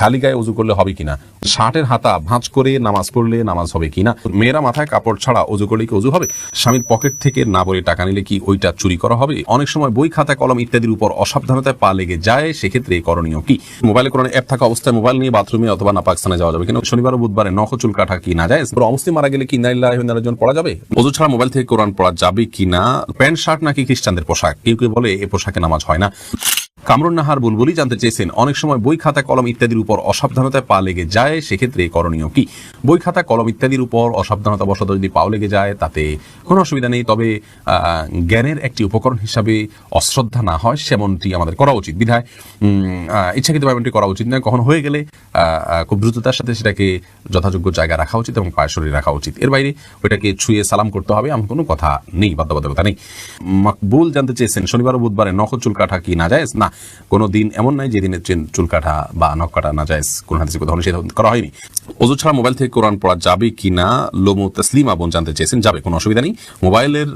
খালি গায়ে উজু করলে হবে কিনা? শার্টের হাতা ভাঁজ করে নামাজ পড়লে নামাজ হবে কিনা? মেয়েরা মাথায় কাপড় ছাড়া উজু করলে কি উজু হবে? স্বামীর পকেট থেকে না বলে টাকা নিলে কি ওইটা চুরি করা হবে? অনেক সময় বই, খাতা, কলম ইত্যাদির উপর অসাবধানতায় পা লেগে যায়, সেক্ষেত্রে করণীয় কি? মোবাইলে কোনো অ্যাপ থাকা অবস্থায় মোবাইল নিয়ে বাথরুমে অথবা না পাকিস্তানে যাওয়া যাবে কিনা? শনিবার ও বুধবারে নখ চুল কাটা কি না যায়? অমুসলিম মারা গেলে কি নাইজন পড়া যাবে? অজু ছাড়া মোবাইল থেকে কোরআন পড়া যাবে কিনা? প্যান্ট, শার্ট নাকি খ্রিস্টানদের পোশাক? কেউ কেউ বলে এ পোশাকে নামাজ হয় না। কামরুন নাহার বুলবুলি জানতে চেয়েছেন, অনেক সময় বই খাতা, কলম ইত্যাদির উপর অসাবধানতায় পা লেগে যায়, সেক্ষেত্রে করণীয় কি? বই খাতা, কলম ইত্যাদির উপর অসাবধানতা বশত যদি পাও লেগে যায়, তাতে কোনো অসুবিধা নেই, তবে জ্ঞানের একটি উপকরণ হিসাবে অশ্রদ্ধা না হয়, সেমনটি আমাদের করা উচিত। বিধায় ইচ্ছাকৃতভাবে এমনটি করা উচিত নয়। কখন হয়ে গেলে খুব দ্রুততার সাথে সেটাকে যথাযোগ্য জায়গায় রাখা উচিত এবং পায়ে রাখা উচিত। এর বাইরে ওইটাকে ছুঁয়ে সালাম করতে হবে, এমন কোনো কথা নেই, বাধ্যবাধকতা নেই। মকবুল জানতে চেয়েছেন, শনিবার ও বুধবারে নখ চুল কাটা কি না যায়? না কোনো দিন এমন নাই যে দিনের চুল কাটা বা নখ কাটা না যায়, কোন হাদিসে কোথাও নিষেধ করা হয়নি। অজু ছাড়া মোবাইল থেকে কোরআন পড়া যাবে কি না, লোমু তসলিমা বোন জানতে চেয়েছেন, যাবে, কোনো অসুবিধা নেই। মোবাইলের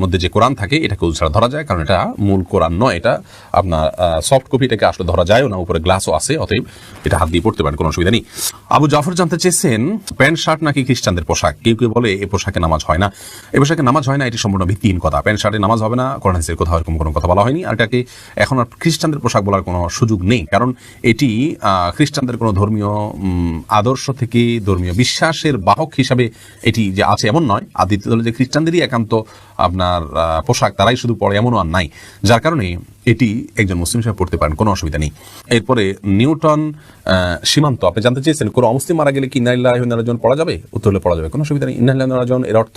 মধ্যে যে কোরআন থাকে, এটাকে অজু ছাড়া ধরা যায়, কারণ এটা মূল কোরআন নয়, এটা আপনার সফট কপি এটাকে আসলে ধরা যায় না, উপরে গ্লাসও আছে, অতএব এটা হাত দিয়ে পড়তে পারেন, কোনো অসুবিধা নেই। আবু জাফর জানতে চেয়েছেন, প্যান্ট, শার্ট নাকি খ্রিস্টানদের পোশাক? কেউ কেউ বলে এ পোশাকে নামাজ হয় না। এ পোশাকে নামাজ হয় না, এটি সম্পূর্ণ ভিত্তিহীন কথা। প্যান্ট, শার্টে নামাজ হবে না, কোরআন হাদিসের কোথাও এরকম কোনো কথা বলা হয়নি। আর এটাকে এখন আর খ্রিস্টানদের পোশাক বলার কোনো সুযোগ নেই। কারণ এটি খ্রিস্টানদের কোনো ধর্মীয় আদর্শ থেকে ধর্মীয় বিশ্বাসের বাহক হিসাবে এটি যে আছে এমন নয়। আর দ্বিতীয় যে খ্রিস্টানদেরই একান্ত আপনার পোশাক, তারাই শুধু পরে এমনও আর নাই। যার কারণে এটি একজন মুসলিম হিসেবে পড়তে পারেন, কোনো অসুবিধা নেই। এরপরে নিউটন সীমান্ত, আপনি জানতে চেয়েছেন, কোনো অমুসলিম মারা গেলে কি ইন্নালিল্লাহ পড়া যাবে? উত্তর হলে পড়া যাবে, কোনো অসুবিধা নেই। ইন্নালিল্লাহ এর অর্থ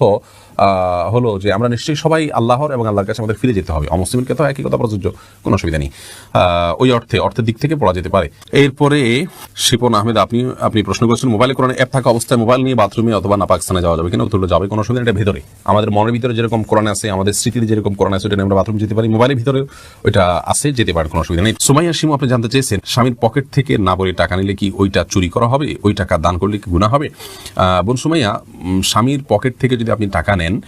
হলো যে আমরা নিশ্চয়ই সবাই আল্লাহর এবং আল্লাহর কাছে আমাদের ফিরে যেতে হবে। অমুসলিমের ক্ষেত্রে একই কথা প্রযোজ্য, কোনো অসুবিধা নেই। আহ, ওই অর্থে অর্থের দিক থেকে পড়া যেতে পারে। এরপরে শিপন আহমেদ আপনি আপনি প্রশ্ন করেছেন মোবাইলে কোরআন অ্যাপ থাকা অবস্থায় মোবাইল নিয়ে বাথরুমে অথবা না পাকিস্তানে যাওয়া যাবে। কিনা? উত্তর যাবে। কোনো অসুবিধা এটা ভেতরে। আমাদের মনের ভিতরে যেরকম কোরআন আছে আমাদের স্মৃতিতে যেরকম কোরআন আছে ওটা আমরা বাথরুম যেতে পারি। মোবাইলের ভিতরে ওইটা আছে যেতে পারে কোনো অসুবিধা নেই। সুমাইয়া সিমু আপনি জানতে চেয়েছেন স্বামীর পকেট থেকে না বলে টাকা নিলে কি ওইটা চুরি করা হবে? ওই টাকা দান করলে কি গুণা হবে? বোন সুমাইয়া স্বামীর পকেট থেকে যদি আপনি টাকা নেন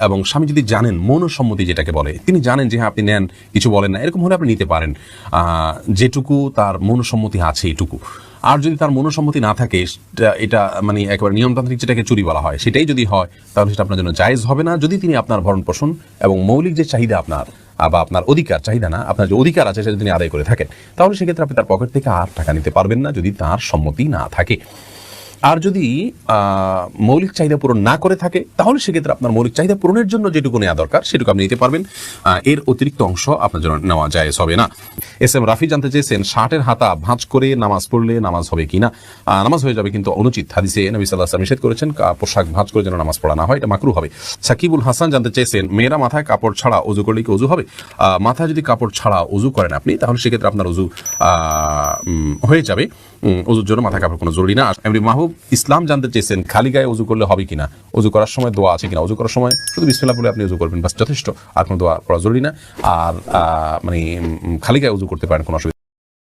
এবং স্বামী যদি জানেন মনসম্মতি যেটাকে বলে তিনি জানেন যে হ্যাঁ আপনি নেন কিছু বলেন না এরকম হলে আপনি নিতে পারেন। যেটুকু তার মনসম্মতি আছে এটুকু। আর যদি তার মনোসম্মতি না থাকে এটা মানে একেবারে নিয়মতান্ত্রিক যেটাকে চুরি বলা হয়, সেটাই যদি হয়, তাহলে সেটা আপনার জন্য জায়েজ হবে না। যদি তিনি আপনার ভরণ পোষণ এবং মৌলিক যে চাহিদা আপনার বা আপনার অধিকার, চাহিদা না, আপনার যে অধিকার আছে সেটা তিনি আদায় করে থাকেন, তাহলে সেক্ষেত্রে আপনি তার পকেট থেকে আর টাকা নিতে পারবেন না যদি তার সম্মতি না থাকে। আর যদি মৌলিক চাহিদা পূরণ না করে থাকে, তাহলে সেক্ষেত্রে আপনার মৌলিক চাহিদা পূরণের জন্য যেটুকু নেওয়া দরকার, সেটুকু আপনি নিতে পারবেন। এর অতিরিক্ত অংশ আপনার জন্য নেওয়া যায় হবে না। এস এম রাফি জানতে চেয়েছেন শার্টের হাতা ভাঁজ করে নামাজ পড়লে নামাজ হবে কিনা? নামাজ হয়ে যাবে কিন্তু অনুচিত হাদিসে নবী সাল্লাহ নিষেধ করেছেন পোশাক ভাঁজ করে যেন নামাজ পড়া না হয়, এটা মাকরু হবে। সাকিবুল হাসান জানতে চেয়েছেন, মেয়েরা মাথায় কাপড় ছাড়া উজু করলে কি উজু হবে? মাথায় যদি কাপড় ছাড়া উজু করেন আপনি, তাহলে সেক্ষেত্রে আপনার উজু হয়ে যাবে। উজুর জন্য মাথায় কাপড় কোনো জরুরি না। এমনি মাহবুব ইসলাম জানতে চেয়েছেন, খালি গায়ে উজু করলে হবে কিনা? উজু করার সময় দোয়া আছে কিনা? উজু করার সময় শুধু বিসমিল্লাহ বলে আপনি উজু করবেন বাস যথেষ্ট। আর কোনো দোয়া করা জরুরি না। আর মানে খালি গায়ে উজু করতে পারেন কোনো